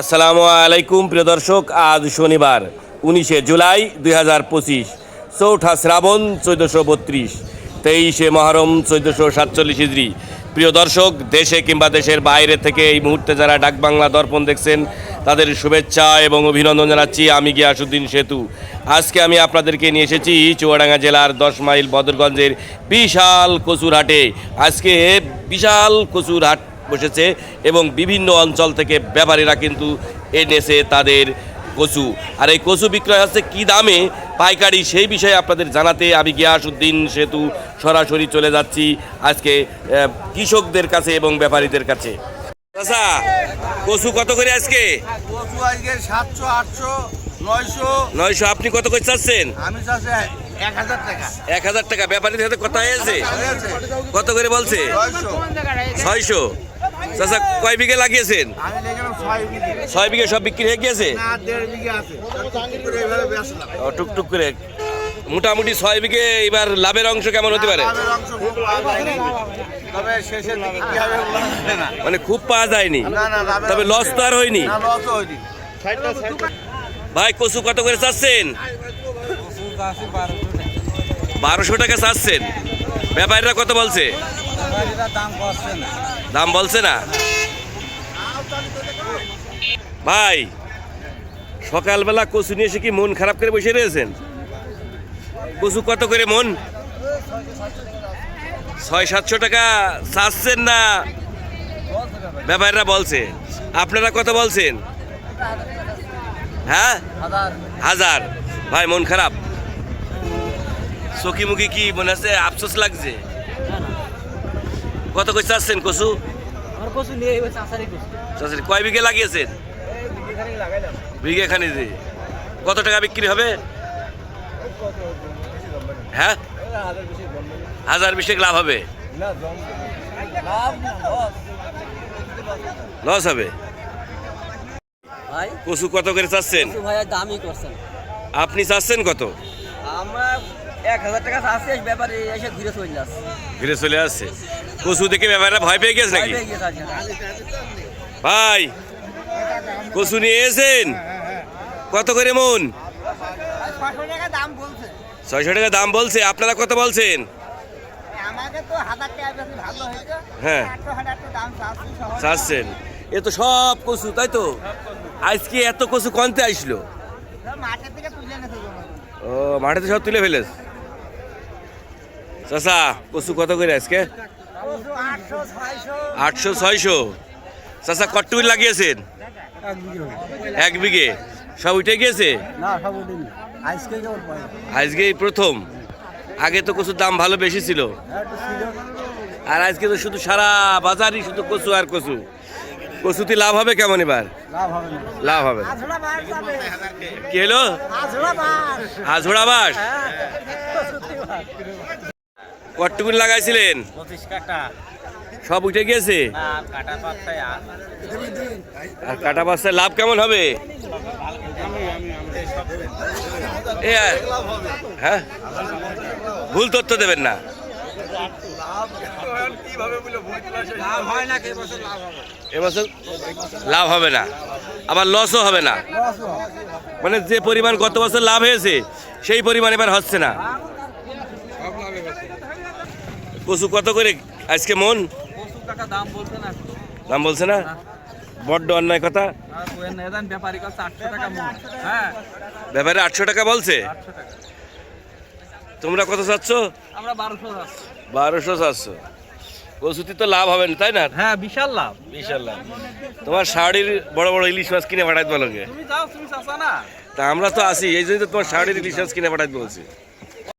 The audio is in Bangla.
আসসালামু আলাইকুম, প্রিয় দর্শক, আজ শনিবার উনিশে জুলাই দুই হাজার পঁচিশ, চৌঠা শ্রাবণ চোদ্দোশো বত্রিশ, তেইশে মহরম চোদ্দোশো সাতচল্লিশ ইজরি প্রিয় দর্শক, দেশে কিংবা দেশের বাইরে থেকে এই মুহূর্তে যারা ডাকবাংলা দর্পণ দেখছেন, তাদের শুভেচ্ছা এবং অভিনন্দন জানাচ্ছি আমি গিয়াসুদ্দিন সেতু। আজকে আমি আপনাদেরকে নিয়ে এসেছি চুয়াডাঙ্গা জেলার দশ মাইল বদরগঞ্জের বিশাল কচুরহাটে। আজকে বিশাল কচুর হাট বসেছে এবং বিভিন্ন অঞ্চল থেকে ব্যাপারীরা কিন্তু এনেছে তাদের কচু। আর এই কচু বিক্রয় হচ্ছে কী দামে পাইকারি সেই বিষয়ে আপনাদের জানাতে আমি গিয়াসুদ্দিন সেতু সরাসরি চলে যাচ্ছি আজকে কৃষকদের কাছে এবং ব্যাপারীদের কাছে। আচ্ছা কচু কত করে আজকে? কচু আজকে সাতশো আটশো নয়শো। নয়শো আপনি কত করে চাচ্ছেন? আমি চাষে এক হাজার টাকা। ব্যাপারীর সাথে কথা হয়েছে কত করে বলছে? ছয়শো। চাচা কয় বিঘে লাগিয়েছেন? ছয় বিঘে। সব বিক্রি হয়ে গিয়েছে? টুকটুক করে। মোটামুটি ছয় বিঘে এবার লাভের অংশ কেমন হতে পারে? মানে খুব পাওয়া যায়নি। না না লাভের তবে লস তো আর হয়নি। না লস হয়নি। ভাই কচু কত করে চাচ্ছেন? বারোশো টাকা চাচ্ছেন। ব্যাপারীরা কত বলছে? দাম দাম বলছে না। ভাই, সকালবেলা কচু নিয়ে এসে কি মন খারাপ করে বসে রয়েছেন? কচু কত করে মন? ছয়, সাতশো টাকা চাচ্ছেন না? ব্যাপারীরা বলছে। আপনারা কত বলছেন? হ্যাঁ? হাজার। ভাই, মন খারাপ। চকি মুখি কি মনে আছে আফসোস লাগছে। কত করে চাচ্ছেন কচু? চাষারি কয় বিঘে লাগিয়েছেন? বিঘে খানি যে কত টাকা বিক্রি হবে? হ্যাঁ? হাজার বিশেক লাভ হবে? লস। হবে? ভাই? কচু কত করে চাচ্ছেন? আপনি চাচ্ছেন কত? আমরা এক হাজার টাকা চাষি ব্যাপারে এসে ঘুরে চলে যাচ্ছে ফিরে চলে আসছে। কচু দেখে ব্যাপারটা ভয় পেয়ে গেছে নাকি? ভয় পেয়ে গেছে আজকে। ভাই কচু নিয়ে এসেছেন? কত করে মন? ছয়শো টাকা দাম বলছে। আপনারা কত বলছেন? আমাকে তো হাজার টাকা বেশি ভালো হয়েছে হ্যাঁ। চাচ্ছেন। এ তো সব কচু তাই তো? আজকে এত কচু কনতে আসলো? মাঠের থেকে তুলে ও মাঠেতে সব তুলে ফেলেস চাচা কচু কত করে আজকে? আটশো ছয়শো। চাচা কট্টুর লাগিয়েছেন? এক বিঘে। সব উঠে গিয়েছে? আজকে প্রথম। আগে তো কচুর দাম ভালো বেশি ছিল। আর আজকে তো শুধু সারা বাজারই শুধু কচু আর কচু। কচুতে লাভ হবে কেমন এবার? লাভ হবে কি হলো? আঝোড়া বাস কট্টুকুন লাগাইছিলেন। সব উঠে গিয়েছে? আর কাটা বাচ্চায় লাভ কেমন হবে? এ, হ্যাঁ? ভুল তথ্য দেবেন না। এবছর লাভ হবে না। আবার লসও হবে না। মানে যে পরিমাণ গত বছর লাভ হয়েছে সেই পরিমাণ এবার হচ্ছে না। কচু কত করে? আজকে মন? দাম বলছে না। বড্ড অন্যায় কথা। ব্যাপারী আটশো টাকা হ্যাঁ। ব্যাপারে আটশো টাকা বলছে? তোমরা কত চাচ্ছ? বারোশো চারশো কচুতি তো লাভ হবে না তাই না? হ্যাঁ বিশাল লাভ। বিশাল লাভ। তোমার শাড়ির বড় বড় ইলিশ মাছ কিনে পাঠাইতে বলো তা আমরা তো আছি এই জন্য তো তোমার শাড়ির ইলিশ মাছ কিনে পাঠাইতে বলছি।